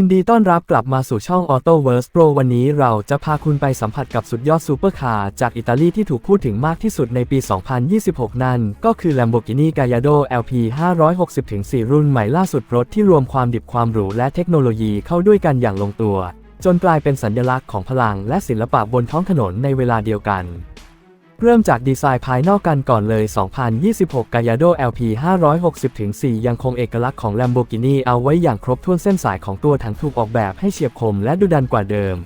ยินดีต้อนรับกลับมาสู่ช่อง AutoVerse Pro วันนี้เราจะพาคุณไปสัมผัสกับสุดยอดซูเปอร์คาร์จากอิตาลีที่ถูกพูดถึงมากที่สุดในปี 2026 นั่น ก็คือ Lamborghini Gallardo LP 560-4 รุ่นใหม่ล่าสุดรถที่รวมความดิบความหรูและเทคโนโลยีเข้าด้วยกันอย่างลงตัว จนกลายเป็นสัญลักษณ์ของพลังและศิลปะบนท้องถนนในเวลาเดียวกัน เริ่มจากดีไซน์ภายนอกกันก่อนเลย 2026 Gallardo LP 560-4 ยังคงเอกลักษณ์ของ Lamborghini เอาไว้อย่างครบถ้วนเส้นสายของตัวถังถูกออกแบบให้เฉียบคมและดุดันกว่าเดิม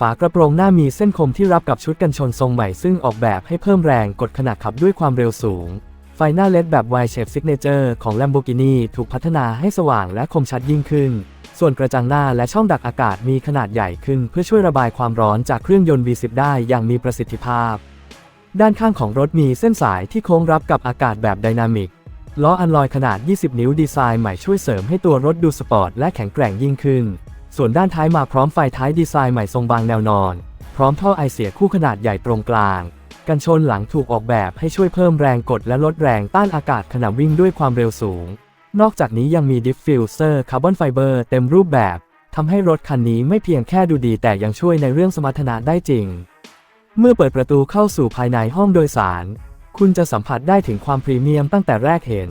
ฝากระโปรงหน้ามีเส้นคมที่รับกับชุดกันชนทรงใหม่ซึ่งออกแบบให้เพิ่มแรงกดขณะขับด้วยความเร็วสูง ไฟหน้าเลดแบบ Y Shape Signature ของ Lamborghini ถูกพัฒนาให้สว่างและคมชัดยิ่งขึ้น ส่วนกระจังหน้าและช่องดักอากาศมีขนาดใหญ่ขึ้น เพื่อช่วยระบายความร้อนจากเครื่องยนต์ V10 ได้อย่างมีประสิทธิภาพ ด้านข้างของรถมีเส้นสายที่โค้งรับกับอากาศแบบไดนามิก ล้ออันลอยขนาด 20 นิ้วดีไซน์ใหม่ช่วยเสริมให้ตัวรถดูสปอร์ตและแข็งแกร่งยิ่งขึ้น ส่วนด้านท้ายมาพร้อมไฟท้ายดีไซน์ใหม่ทรงบางแนวนอน พร้อมท่อไอเสียคู่ขนาดใหญ่ตรงกลาง กันชนหลังถูกออกแบบให้ช่วยเพิ่มแรงกดและลดแรงต้านอากาศขณะวิ่งด้วยความเร็วสูง นอกจากนี้ยังมีดิฟฟิวเซอร์คาร์บอนไฟเบอร์เต็มรูปแบบทำให้รถคันนี้ไม่เพียงแค่ดูดีแต่ยังช่วยในเรื่องสมรรถนะได้จริง เมื่อเปิดประตูเข้าสู่ภายในห้องโดยสาร คุณจะสัมผัสได้ถึงความพรีเมียมตั้งแต่แรกเห็น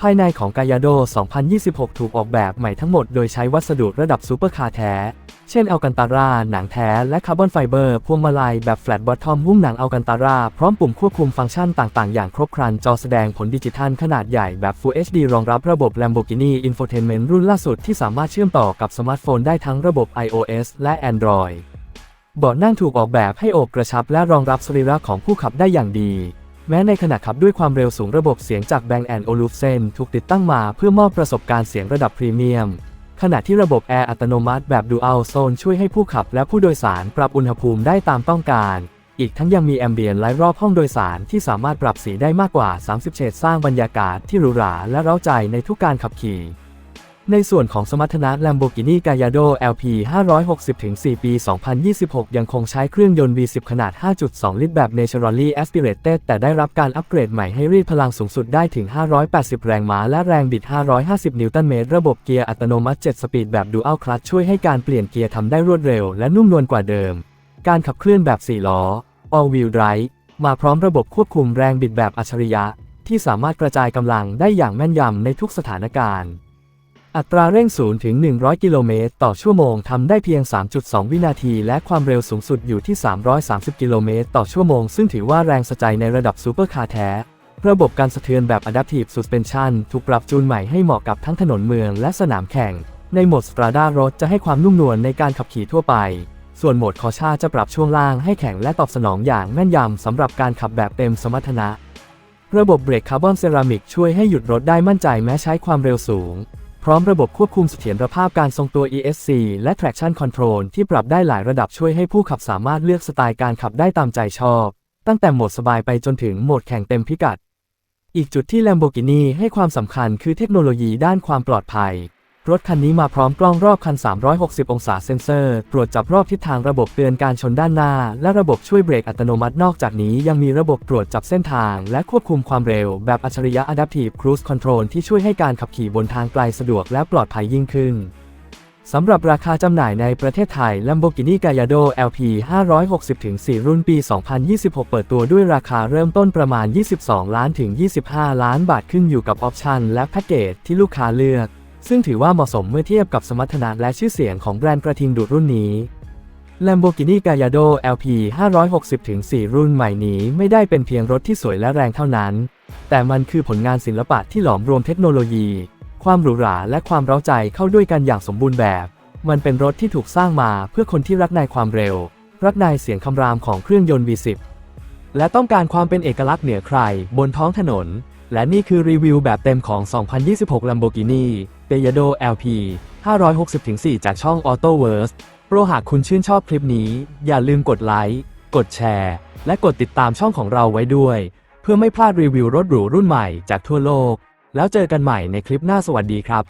ภายในของกายาโด 2026 ถูกออกแบบใหม่ทั้งหมดโดยใช้วัสดุระดับซูเปอร์คาร์แท้ เช่นอัลกันตาราหนังแท้ และคาร์บอนไฟเบอร์ พวงมาลัยแบบแฟลตบอททอมหุ้มหนังอัลกันตารา พร้อมปุ่มควบคุมฟังก์ชันต่างๆ อย่างครบครันจอแสดงผลดิจิทัลขนาดใหญ่แบบ Full HD รองรับระบบ Lamborghini Infotainment รุ่นล่าสุดที่สามารถเชื่อมต่อกับสมาร์ทโฟนได้ทั้งระบบ iOS และ Android เบาะนั่งถูกออกแบบให้โอบกระชับและรองรับสรีระของผู้ขับได้อย่างดี แม้ในขณะขับด้วยความเร็วสูงระบบเสียงจาก Bang Olufsen ถูกติดตั้งมาเพื่อมอบประสบการณ์เสียงระดับพรีเมียม ขณะที่ระบบแอร์อัตโนมัติแบบ Dual Zone ช่วยให้ผู้ขับและผู้โดยสารปรับอุณหภูมิได้ตามต้องการ อีกทั้งยังมีแอมเบียนไลท์รอบห้องโดยสารที่สามารถปรับสีได้มากกว่า 30 เฉดสร้างบรรยากาศที่หรูหราและเร้าใจในทุกการขับขี่ ในส่วนของสมรรถนะ Lamborghini Gallardo LP 560-4 ปี 2026 ยังคงใช้เครื่องยนต์ V10 ขนาด 5.2 ลิตรแบบ Naturally Aspirated แต่ได้รับการอัปเกรดใหม่ให้รีดพลังสูงสุดได้ถึง 580 แรงม้า และแรงบิด 550 นิวตันเมตร ระบบเกียร์อัตโนมัติ 7 สปีดแบบ Dual Clutch ช่วยให้การเปลี่ยนเกียร์ทำได้รวดเร็ว และนุ่มนวลกว่าเดิม การขับเคลื่อนแบบ 4 ล้อ All Wheel Drive มาพร้อมระบบควบคุมแรงบิดแบบอัจฉริยะ ที่สามารถกระจายกำลังได้อย่างแม่นยำในทุกสถานการณ์ อัตราเร่ง0ถึง 100 กิโลเมตร ต่อชั่วโมงทำได้เพียง 3.2 วินาที และความเร็วสูงสุดอยู่ที่ 330 กิโลเมตร ต่อชั่วโมง ซึ่งถือว่าแรงสะใจในระดับซูเปอร์คาร์แท้ ระบบการสะเทือนแบบ Adaptive Suspension ถูกปรับจูนใหม่ให้เหมาะกับทั้งถนนเมืองและสนามแข่ง ในโหมด Strada รถจะให้ความนุ่มนวลในการขับขี่ทั่วไป ส่วนโหมดคอชาจะปรับช่วงล่างให้แข็งและตอบสนองอย่างแม่นยำสำหรับการขับแบบเต็มสมรรถนะ ระบบเบรกคาร์บอนเซรามิกช่วยให้หยุดรถได้มั่นใจแม้ใช้ความเร็วสูง พร้อมระบบควบคุมเสถียรภาพการทรงตัว ESC และ Traction Control ที่ปรับได้หลายระดับช่วยให้ผู้ขับสามารถเลือกสไตล์การขับได้ตามใจชอบ ตั้งแต่โหมดสบายไปจนถึงโหมดแข่งเต็มพิกัด อีกจุดที่ Lamborghini ให้ความสำคัญคือเทคโนโลยีด้านความปลอดภัย รถคันนี้มาพร้อมกล้องรอบคัน 360 องศาเซ็นเซอร์ ตรวจจับรอบทิศทางระบบเตือนการชนด้านหน้า และระบบช่วยเบรกอัตโนมัตินอกจากนี้ยังมีระบบตรวจจับเส้นทาง และควบคุมความเร็ว แบบอัจฉริยะ Adaptive Cruise Control ที่ช่วยให้การขับขี่บนทางไกลสะดวกและปลอดภัยยิ่งขึ้นสำหรับราคาจำหน่ายในประเทศไทย Lamborghini Gallardo LP 560-4 รุ่นปี 2026 เปิดตัวด้วยราคาเริ่มต้นประมาณ 22 ล้านถึง 25 ล้านบาทขึ้นอยู่กับออปชันและแพ็กเกจที่ลูกค้าเลือก ซึ่งถือว่าเหมาะสมเมื่อเทียบกับสมรรถนะและชื่อเสียงของแบรนด์กระทิงดูดรุ่นนี้ Lamborghini Gallardo LP 560-4 รุ่นใหม่นี้ไม่ได้เป็นเพียงรถที่สวยและแรงเท่านั้น แต่มันคือผลงานศิลปะที่หลอมรวมเทคโนโลยี ความหรูหราและความเร้าใจเข้าด้วยกันอย่างสมบูรณ์แบบ มันเป็นรถที่ถูกสร้างมาเพื่อคนที่รักในความเร็ว รักในเสียงคำรามของเครื่องยนต์ V10 และต้องการความเป็นเอกลักษณ์เหนือใครบนท้องถนน และนี่คือรีวิวแบบเต็มของ 2026 Lamborghini Gallardo LP 560-4 จากช่อง AutoVerse โปรหากคุณชื่นชอบคลิปนี้ อย่าลืมกดไลค์ กดแชร์ และกดติดตามช่องของเราไว้ด้วย เพื่อไม่พลาดรีวิวรถหรูรุ่นใหม่จากทั่วโลก แล้วเจอกันใหม่ในคลิปหน้าสวัสดีครับ